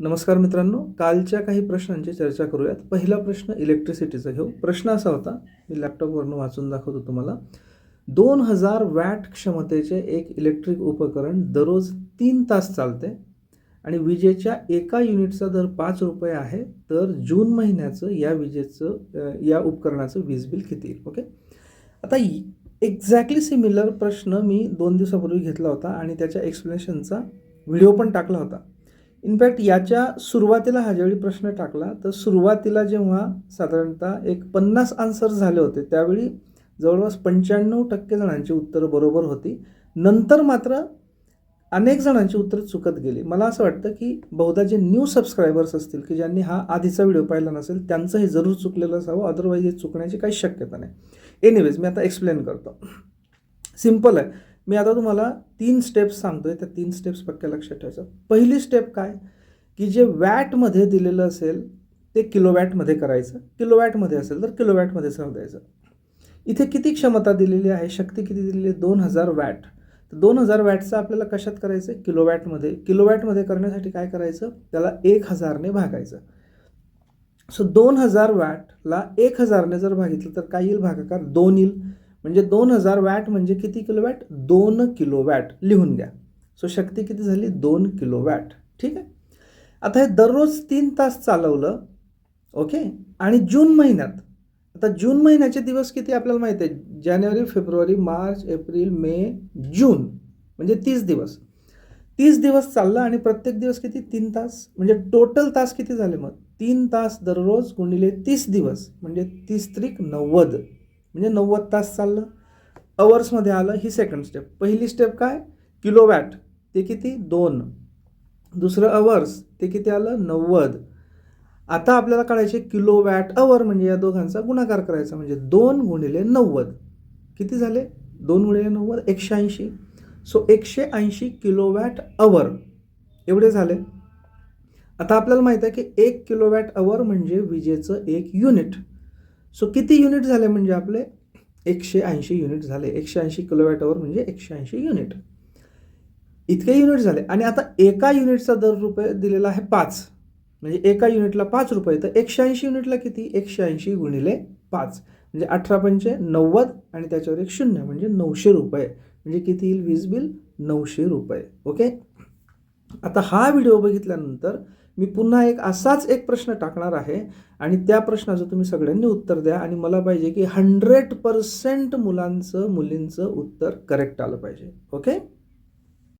नमस्कार मित्रांनो कालच्या काही प्रश्नांची चर्चा करूयात. पहिला प्रश्न इलेक्ट्रिसिटीचा घेऊ. प्रश्न असा होता मी लॅपटॉपवरनं वाचून दाखवतो तुम्हाला. दोन हजार वॅट क्षमतेचे एक इलेक्ट्रिक उपकरण दररोज तीन तास चालते आणि विजेच्या एका युनिटचा दर पाच रुपये आहे तर जून महिन्याचं या विजेचं या उपकरणाचं वीज बिल किती? येईल ओके? आता एक्झॅक्टली सिमिलर प्रश्न मी दोन दिवसापूर्वी घेतला होता आणि त्याच्या एक्सप्लेनेशनचा व्हिडिओ पण टाकला होता. इनफॅक्ट याच्या सुरुवातीला हा ज्यावेळी प्रश्न टाकला तर सुरुवातीला जेव्हा साधारणतः एक पन्नास आन्सर झाले होते त्यावेळी जवळपास पंच्याण्णव टक्के जणांची उत्तरं बरोबर होती. नंतर मात्र अनेक जणांची उत्तरं चुकत गेली. मला असं वाटतं की बहुधा जे न्यू सबस्क्रायबर्स असतील की ज्यांनी हा आधीचा व्हिडिओ पाहिला नसेल त्यांचं हे जरूर चुकलेलं असावं अदरवाईज हे चुकण्याची काही शक्यता नाही. एनिवेज मी आता एक्सप्लेन करतो. सिंपल आहे. मी आता तुम्हाला तीन स्टेप्स सांगतोय. त्या तीन स्टेप्स पक्क्या लक्षात ठेवायचं. पहिली स्टेप काय? की जे वॅटमध्ये दिलेलं असेल ते किलोवॅटमध्ये करायचं. किलोवॅटमध्ये असेल तर किलोवॅटमध्ये द्यायचं. इथे किती क्षमता दिलेली आहे? शक्ती किती दिलेली आहे? दोन हजार वॅट तर दोन हजार वॅटचं आपल्याला कशात करायचं आहे किलोवॅटमध्ये किलोवॅटमध्ये करण्यासाठी काय करायचं? त्याला एक हजारने भागायचं. सो दोन हजार वॅटला एक हजारने जर भागितलं तर काय येईल भागाकार? दोन येईल. म्हणजे दोन हजार वॅट म्हणजे किती किलो वॅट दोन किलो वॅट लिहून घ्या. सो शक्ती किती झाली? दोन किलो वॅट ठीक आहे? आता हे दररोज तीन तास चालवलं ओके आणि जून महिन्यात आता जून महिन्याचे दिवस किती आपल्याला माहिती आहे? जानेवारी फेब्रुवारी मार्च एप्रिल मे जून. म्हणजे तीस दिवस. तीस दिवस चाललं आणि प्रत्येक दिवस किती? तीन तास. म्हणजे टोटल तास किती झाले मग? तीन तास दररोज गुणिले तीस दिवस. म्हणजे तीस त्रिक नव्वद. म्हणजे नव्वद तास चाललं. अवर्समध्ये आलं ही सेकंड स्टेप पहिली स्टेप काय? किलोवॅट ते किती? दोन. दुसरं अवर्स ते किती आलं? नव्वद. आता आपल्याला काढायचे किलो वॅट अवर म्हणजे या दोघांचा गुणाकार करायचा म्हणजे दोन गुणिले नव्वद. किती झाले? दोन गुणिले नव्वद एकशे ऐंशी. सो एकशे ऐंशी किलोवॅट अवर एवढे झाले. आता आपल्याला माहीत आहे की एक किलो वॅट अवर म्हणजे विजेचं एक युनिट सो किती युनिट झाले म्हणजे आपले? एकशे ऐंशी युनिट झाले. एकशे ऐंशी किलोवॅट म्हणजे एकशे ऐंशी युनिट. इतके युनिट झाले. आणि आता एका युनिटचा दर रुपये दिलेला आहे पाच. म्हणजे एका युनिटला पाच रुपये. तर एकशे ऐंशी युनिटला किती? एकशे ऐंशी गुणिले पाच. म्हणजे अठरा पंचे नव्वद आणि त्याच्यावर एक शून्य म्हणजे नऊशे रुपये. म्हणजे किती येईल? वीज बिल नऊशे रुपये. ओके? आता हा व्हिडिओ बघितल्यानंतर मी पुन्हा एक असाच एक प्रश्न टाकणार आहे आणि त्या प्रश्नाचं तुम्ही सगळ्यांनी उत्तर द्या आणि मला पाहिजे की हंड्रेड पर्सेंट मुलांचं मुलींचं उत्तर करेक्ट आलं पाहिजे. ओके